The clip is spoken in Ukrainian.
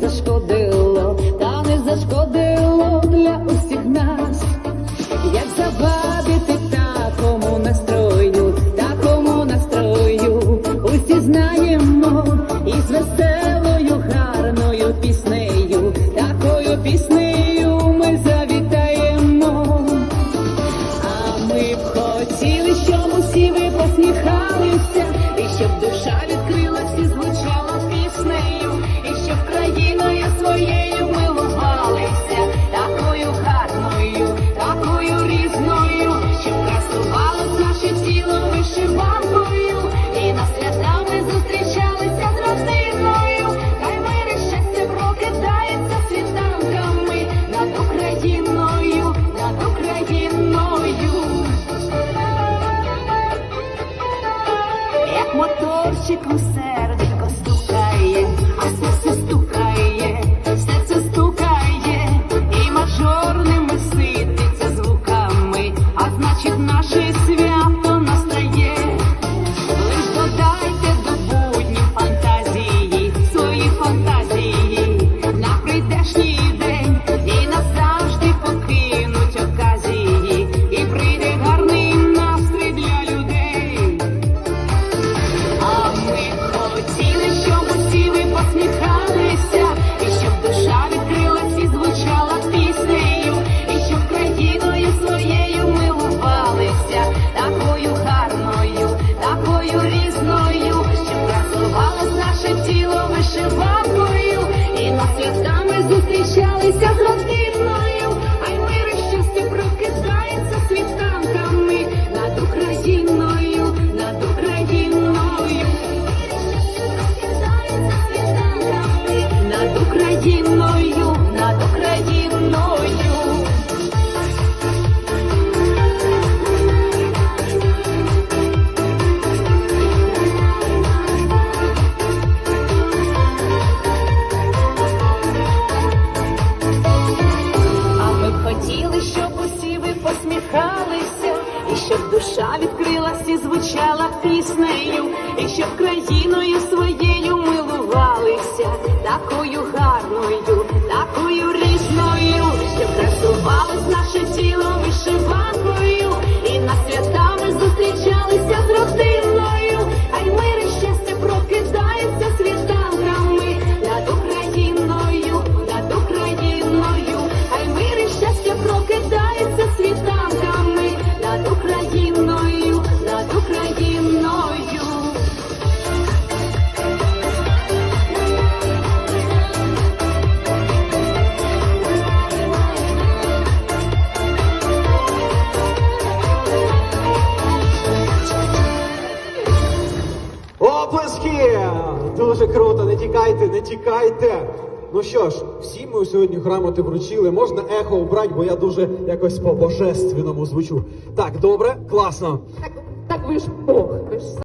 зашкодило, та не зашкодило для усіх нас. Як забавити такому настрою, такому настрою, усі знаємо, і з веселою, гарною піснею, такою піснею ми завітаємо. А ми б хотіли, щоб усі ви посміхалися, і щоб душа відкрилась Chico наше тіло вишиванкою, ви і щоб душа відкрилась і звучала піснею, і щоб країною своєю Оплески! Дуже круто, не тікайте, не тікайте. Ну що ж, всі ми сьогодні грамоти вручили. Можна ехо убрати, бо я дуже якось по-божественному звучу. Так, добре, класно. Так, так ви ж Бог, ви ж